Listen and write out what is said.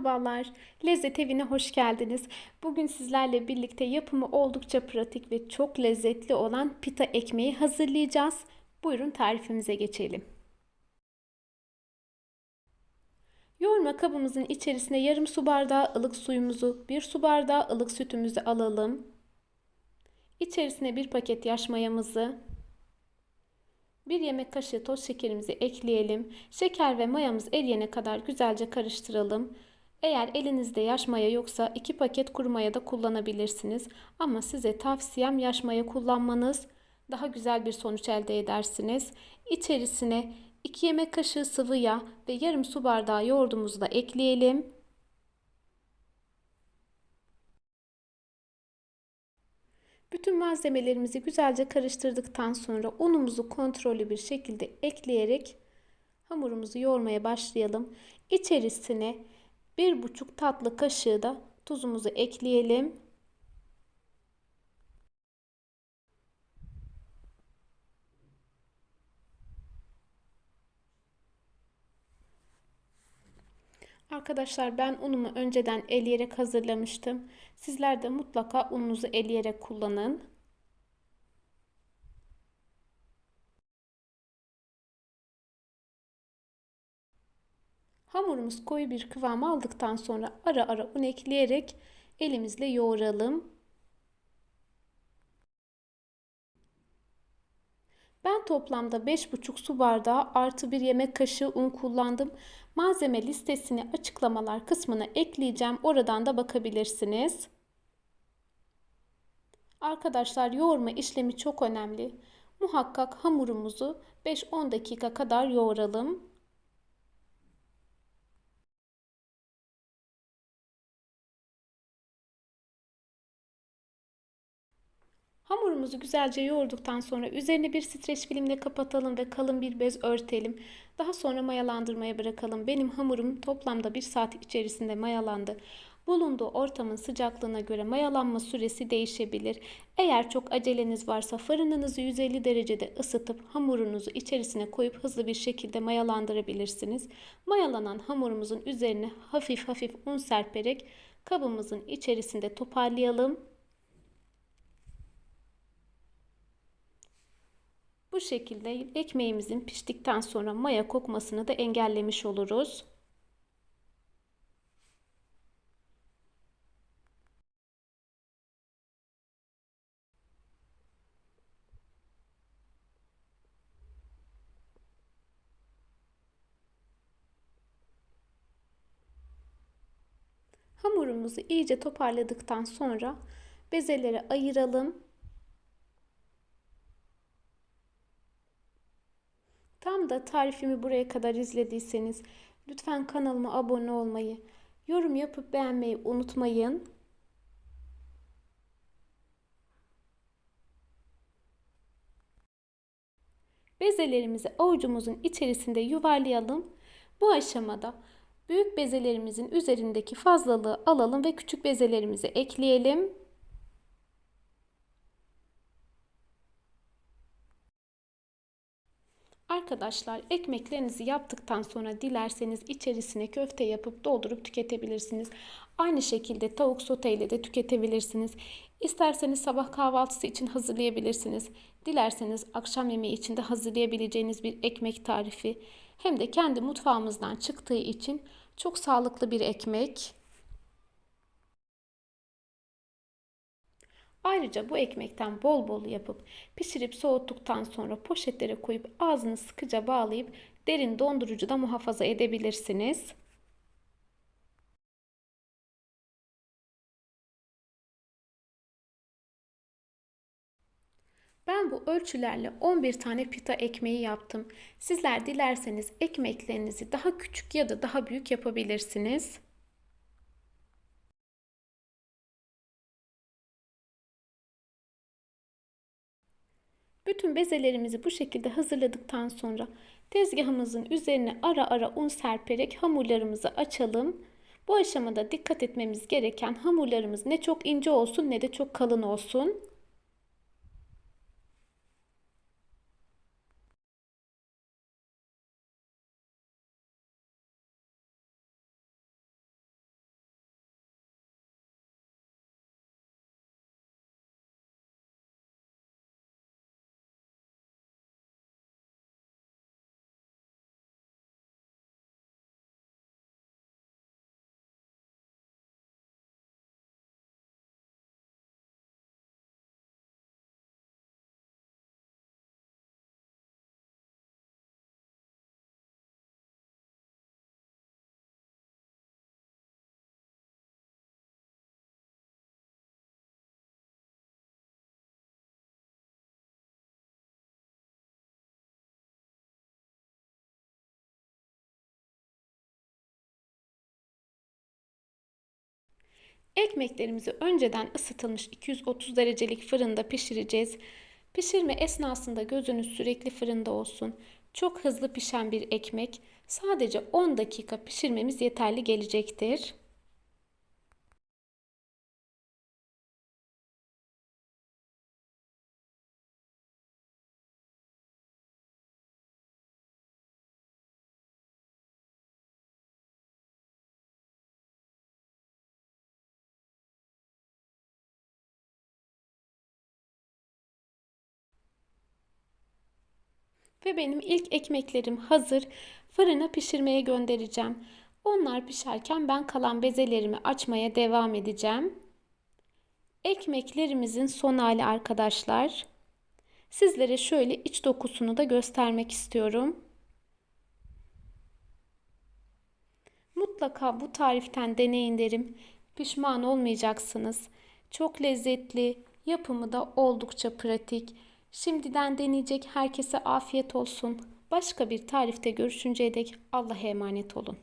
Merhabalar, Lezzet Evi'ne hoş geldiniz. Bugün sizlerle birlikte yapımı oldukça pratik ve çok lezzetli olan pita ekmeği hazırlayacağız. Buyurun tarifimize geçelim. Yoğurma kabımızın içerisine yarım su bardağı ılık suyumuzu, bir su bardağı ılık sütümüzü alalım. İçerisine bir paket yaş mayamızı, bir yemek kaşığı toz şekerimizi ekleyelim. Şeker ve mayamız eriyene kadar güzelce karıştıralım. Eğer elinizde yaş maya yoksa 2 paket kuru maya da kullanabilirsiniz. Ama size tavsiyem yaş maya kullanmanız. Daha güzel bir sonuç elde edersiniz. İçerisine 2 yemek kaşığı sıvı yağ ve yarım su bardağı yoğurdumuzu da ekleyelim. Bütün malzemelerimizi güzelce karıştırdıktan sonra unumuzu kontrollü bir şekilde ekleyerek hamurumuzu yoğurmaya başlayalım. İçerisine bir buçuk tatlı kaşığı da tuzumuzu ekleyelim. Arkadaşlar ben unumu önceden eleyerek hazırlamıştım. Sizler de mutlaka ununuzu eleyerek kullanın. Hamurumuz koyu bir kıvam aldıktan sonra ara ara un ekleyerek elimizle yoğuralım. Ben toplamda 5,5 su bardağı artı bir yemek kaşığı un kullandım. Malzeme listesini açıklamalar kısmına ekleyeceğim. Oradan da bakabilirsiniz. Arkadaşlar yoğurma işlemi çok önemli. Muhakkak hamurumuzu 5-10 dakika kadar yoğuralım. Hamurumuzu güzelce yoğurduktan sonra üzerine bir streç filmle kapatalım ve kalın bir bez örtelim. Daha sonra mayalandırmaya bırakalım. Benim hamurum toplamda bir saat içerisinde mayalandı. Bulunduğu ortamın sıcaklığına göre mayalanma süresi değişebilir. Eğer çok aceleniz varsa fırınınızı 150 derecede ısıtıp hamurunuzu içerisine koyup hızlı bir şekilde mayalandırabilirsiniz. Mayalanan hamurumuzun üzerine hafif hafif un serperek kabımızın içerisinde toparlayalım. Bu şekilde ekmeğimizin piştikten sonra maya kokmasını da engellemiş oluruz. Hamurumuzu iyice toparladıktan sonra bezelere ayıralım da tarifimi buraya kadar izlediyseniz lütfen kanalıma abone olmayı, yorum yapıp beğenmeyi unutmayın. Bezelerimizi avucumuzun içerisinde yuvarlayalım. Bu aşamada büyük bezelerimizin üzerindeki fazlalığı alalım ve küçük bezelerimizi ekleyelim. Arkadaşlar ekmeklerinizi yaptıktan sonra dilerseniz içerisine köfte yapıp doldurup tüketebilirsiniz. Aynı şekilde tavuk sote ile de tüketebilirsiniz. İsterseniz sabah kahvaltısı için hazırlayabilirsiniz. Dilerseniz akşam yemeği için de hazırlayabileceğiniz bir ekmek tarifi. Hem de kendi mutfağımızdan çıktığı için çok sağlıklı bir ekmek. Ayrıca bu ekmekten bol bol yapıp pişirip soğuttuktan sonra poşetlere koyup ağzını sıkıca bağlayıp derin dondurucuda muhafaza edebilirsiniz. Ben bu ölçülerle 11 tane pita ekmeği yaptım. Sizler dilerseniz ekmeklerinizi daha küçük ya da daha büyük yapabilirsiniz. Bütün bezelerimizi bu şekilde hazırladıktan sonra tezgahımızın üzerine ara ara un serperek hamurlarımızı açalım. Bu aşamada dikkat etmemiz gereken hamurlarımız ne çok ince olsun ne de çok kalın olsun. Ekmeklerimizi önceden ısıtılmış 230 derecelik fırında pişireceğiz. Pişirme esnasında gözünüz sürekli fırında olsun. Çok hızlı pişen bir ekmek. Sadece 10 dakika pişirmemiz yeterli gelecektir. Ve benim ilk ekmeklerim hazır. Fırına pişirmeye göndereceğim. Onlar pişerken ben kalan bezelerimi açmaya devam edeceğim. Ekmeklerimizin son hali arkadaşlar. Sizlere şöyle iç dokusunu da göstermek istiyorum. Mutlaka bu tariften deneyin derim. Pişman olmayacaksınız. Çok lezzetli, yapımı da oldukça pratik. Şimdiden deneyecek herkese afiyet olsun. Başka bir tarifte görüşünceye dek Allah'a emanet olun.